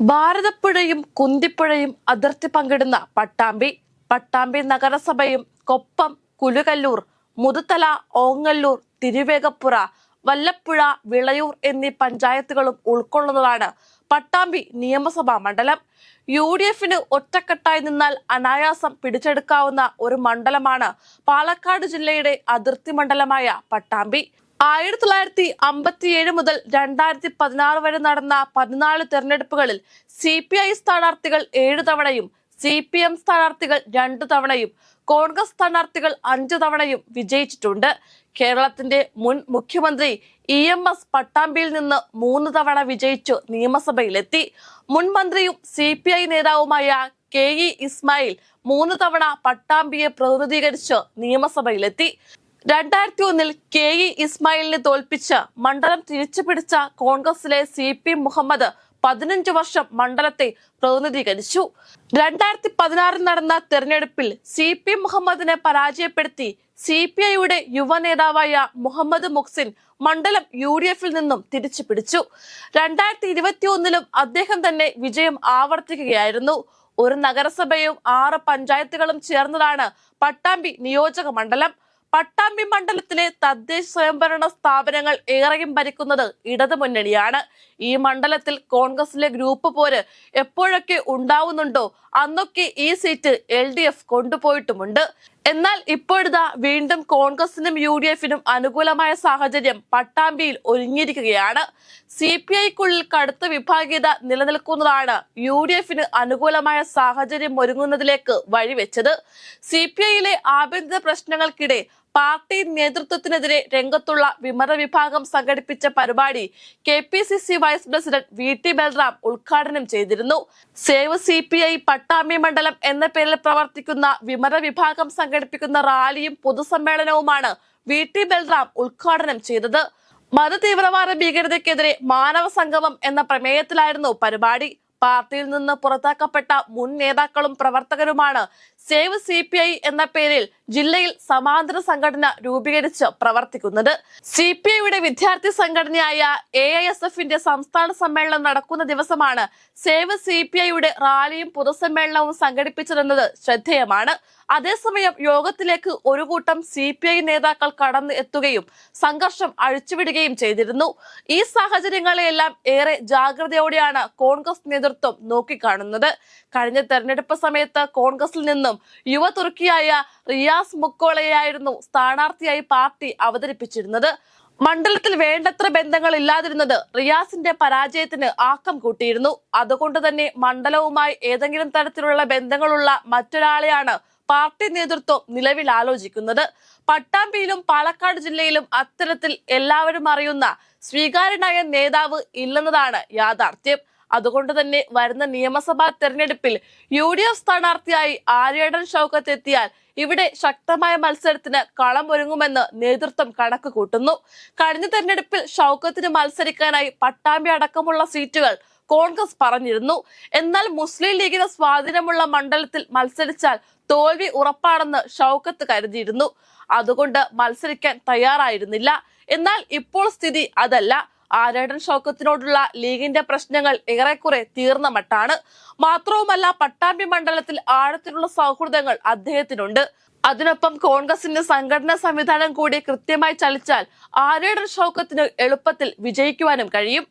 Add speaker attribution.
Speaker 1: ഭാരതപ്പുഴയും കുന്തിപ്പുഴയും അതിർത്തി പങ്കിടുന്ന പട്ടാമ്പി പട്ടാമ്പി നഗരസഭയും കൊപ്പം കുലുകല്ലൂർ മുതുതല ഓങ്ങല്ലൂർ തിരുവേഗപ്പുറ വല്ലപ്പുഴ വിളയൂർ എന്നീ പഞ്ചായത്തുകളും ഉൾക്കൊള്ളുന്നതാണ് പട്ടാമ്പി നിയമസഭാ മണ്ഡലം. യു ഡി എഫിന് ഒറ്റക്കെട്ടായി നിന്നാൽ അനായാസം പിടിച്ചെടുക്കാവുന്ന ഒരു മണ്ഡലമാണ് പാലക്കാട് ജില്ലയുടെ അതിർത്തി മണ്ഡലമായ പട്ടാമ്പി. ആയിരത്തി തൊള്ളായിരത്തി അമ്പത്തിയേഴ് മുതൽ രണ്ടായിരത്തി പതിനാറ് വരെ നടന്ന പതിനാല് തെരഞ്ഞെടുപ്പുകളിൽ സി പി ഐ സ്ഥാനാർത്ഥികൾ ഏഴ് തവണയും സി പി എം സ്ഥാനാർത്ഥികൾ രണ്ടു തവണയും കോൺഗ്രസ് സ്ഥാനാർത്ഥികൾ അഞ്ചു തവണയും വിജയിച്ചിട്ടുണ്ട്. കേരളത്തിന്റെ മുൻ മുഖ്യമന്ത്രി ഇ എം എസ് പട്ടാമ്പിയിൽ നിന്ന് മൂന്ന് തവണ വിജയിച്ചു നിയമസഭയിലെത്തി. മുൻ മന്ത്രിയും സി പി ഐ നേതാവുമായ കെ ഇ ഇസ്മായിൽ മൂന്ന് തവണ പട്ടാമ്പിയെ പ്രതിനിധീകരിച്ച് നിയമസഭയിലെത്തി. രണ്ടായിരത്തി ഒന്നിൽ കെ ഇ ഇസ്മായിലിനെ തോൽപ്പിച്ച് മണ്ഡലം തിരിച്ചു പിടിച്ച കോൺഗ്രസിലെ സി പി മുഹമ്മദ് പതിനഞ്ച് വർഷം മണ്ഡലത്തെ പ്രതിനിധീകരിച്ചു. രണ്ടായിരത്തി പതിനാറിൽ നടന്ന തെരഞ്ഞെടുപ്പിൽ സി പി മുഹമ്മദിനെ പരാജയപ്പെടുത്തി സി പി ഐയുടെ യുവ നേതാവായ മുഹമ്മദ് മുക്സിൻ മണ്ഡലം യു ഡി എഫിൽ നിന്നും തിരിച്ചു പിടിച്ചു രണ്ടായിരത്തി ഇരുപത്തി ഒന്നിലും അദ്ദേഹം തന്നെ വിജയം ആവർത്തിക്കുകയായിരുന്നു. ഒരു നഗരസഭയും ആറ് പഞ്ചായത്തുകളും ചേർന്നതാണ് പട്ടാമ്പി നിയോജക മണ്ഡലം. പട്ടാമ്പി മണ്ഡലത്തിലെ തദ്ദേശ സ്വയംഭരണ സ്ഥാപനങ്ങൾ ഏറെയും ഭരിക്കുന്നത് ഇടതു മുന്നണിയാണ്. ഈ മണ്ഡലത്തിൽ കോൺഗ്രസിലെ ഗ്രൂപ്പ് പോര് എപ്പോഴൊക്കെ ഉണ്ടാവുന്നുണ്ടോ അന്നൊക്കെ ഈ സീറ്റ് എൽ ഡി എഫ് കൊണ്ടുപോയിട്ടുമുണ്ട്. എന്നാൽ ഇപ്പോഴിതാ വീണ്ടും കോൺഗ്രസിനും യു ഡി എഫിനും അനുകൂലമായ സാഹചര്യം പട്ടാമ്പിയിൽ ഒരുങ്ങിയിരിക്കുകയാണ്. സി പി ഐക്കുള്ളിൽ കടുത്ത വിഭാഗീയത നിലനിൽക്കുന്നതാണ് യു ഡി എഫിന് അനുകൂലമായ സാഹചര്യം ഒരുങ്ങുന്നതിലേക്ക് വഴിവെച്ചത്. സി പി ഐയിലെ ആഭ്യന്തര പ്രശ്നങ്ങൾക്കിടെ പാർട്ടി നേതൃത്വത്തിനെതിരെ രംഗത്തുള്ള വിമത വിഭാഗം സംഘടിപ്പിച്ച പരിപാടി K P C C vice president V T Balram ഉദ്ഘാടനം ചെയ്തിരുന്നു. Save C P I Pattambi മണ്ഡലം എന്ന പേരിൽ പ്രവർത്തിക്കുന്ന വിമത വിഭാഗം സംഘടിപ്പിക്കുന്ന റാലിയും പൊതുസമ്മേളനവുമാണ് വി ടി ബൽറാം ഉദ്ഘാടനം ചെയ്തത്. മതതീവ്രവാദ ഭീകരതയ്ക്കെതിരെ മാനവ സംഗമം എന്ന പ്രമേയത്തിലായിരുന്നു പരിപാടി. പാർട്ടിയിൽ നിന്ന് പുറത്താക്കപ്പെട്ട മുൻ നേതാക്കളും പ്രവർത്തകരുമാണ് സേവ് സി പി ഐ എന്ന പേരിൽ ജില്ലയിൽ സമാന്തര സംഘടന രൂപീകരിച്ച് പ്രവർത്തിക്കുന്നത്. സി പി ഐയുടെ വിദ്യാർത്ഥി സംഘടനയായ എ ഐ എസ് എഫിന്റെ സംസ്ഥാന സമ്മേളനം നടക്കുന്ന ദിവസമാണ് സേവ് സി പി ഐയുടെ റാലിയും പൊതുസമ്മേളനവും സംഘടിപ്പിച്ചതെന്നത് ശ്രദ്ധേയമാണ്. അതേസമയം യോഗത്തിലേക്ക് ഒരു കൂട്ടം സി പി ഐ നേതാക്കൾ കടന്നു എത്തുകയും സംഘർഷം അഴിച്ചുവിടുകയും ചെയ്തിരുന്നു. ഈ സാഹചര്യങ്ങളെയെല്ലാം ഏറെ ജാഗ്രതയോടെയാണ് കോൺഗ്രസ് നേതൃത്വം നോക്കിക്കാണുന്നത്. കഴിഞ്ഞ തെരഞ്ഞെടുപ്പ് സമയത്ത് കോൺഗ്രസിൽ നിന്നും യുവ തുർക്കിയായ റിയാസ് മുക്കോളയായിരുന്നു സ്ഥാനാർത്ഥിയായി പാർട്ടി അവതരിപ്പിച്ചിരുന്നത്. മണ്ഡലത്തിൽ വേണ്ടത്ര ബന്ധങ്ങൾ ഇല്ലാതിരുന്നത് റിയാസിന്റെ പരാജയത്തിന് ആക്കം കൂട്ടിയിരുന്നു. അതുകൊണ്ട് തന്നെ മണ്ഡലവുമായി ഏതെങ്കിലും തരത്തിലുള്ള ബന്ധങ്ങളുള്ള മറ്റൊരാളെയാണ് പാർട്ടി നേതൃത്വം നിലവിൽ ആലോചിക്കുന്നത് പട്ടാമ്പിയിലും പാലക്കാട് ജില്ലയിലും അത്തരത്തിൽ എല്ലാവരും അറിയുന്ന സ്വീകാര്യനായ നേതാവ് ഇല്ലെന്നതാണ് യാഥാർത്ഥ്യം. അതുകൊണ്ട് തന്നെ വരുന്ന നിയമസഭാ തെരഞ്ഞെടുപ്പിൽ യു ഡി എഫ് സ്ഥാനാർത്ഥിയായി ആര്യേടൻ ഷൗക്കത്ത് എത്തിയാൽ ഇവിടെ ശക്തമായ മത്സരത്തിന് കളമൊരുങ്ങുമെന്ന് നേതൃത്വം കണക്ക് കൂട്ടുന്നു. കഴിഞ്ഞ തെരഞ്ഞെടുപ്പിൽ ഷൗക്കത്തിന് മത്സരിക്കാനായി പട്ടാമ്പി അടക്കമുള്ള സീറ്റുകൾ കോൺഗ്രസ് പറഞ്ഞിരുന്നു. എന്നാൽ മുസ്ലിം ലീഗിന് സ്വാധീനമുള്ള മണ്ഡലത്തിൽ മത്സരിച്ചാൽ തോൽവി ഉറപ്പാണെന്ന് ഷൗക്കത്ത് കരുതിയിരുന്നു. അതുകൊണ്ട് മത്സരിക്കാൻ തയ്യാറായിരുന്നില്ല. എന്നാൽ ഇപ്പോൾ സ്ഥിതി അതല്ല. ആരേടൻ ഷൗക്കത്തിനോടുള്ള ലീഗിന്റെ പ്രശ്നങ്ങൾ ഏറെക്കുറെ തീർന്ന മട്ടാണ്. മാത്രവുമല്ല പട്ടാമ്പി മണ്ഡലത്തിൽ ആഴത്തിലുള്ള സൗഹൃദങ്ങൾ അദ്ദേഹത്തിനുണ്ട്. അതിനൊപ്പം കോൺഗ്രസിന്റെ സംഘടനാ സംവിധാനം കൂടി കൃത്യമായി ചലിച്ചാൽ ആരേടൻ ഷൗക്കത്തിന് എളുപ്പത്തിൽ വിജയിക്കുവാനും കഴിയും.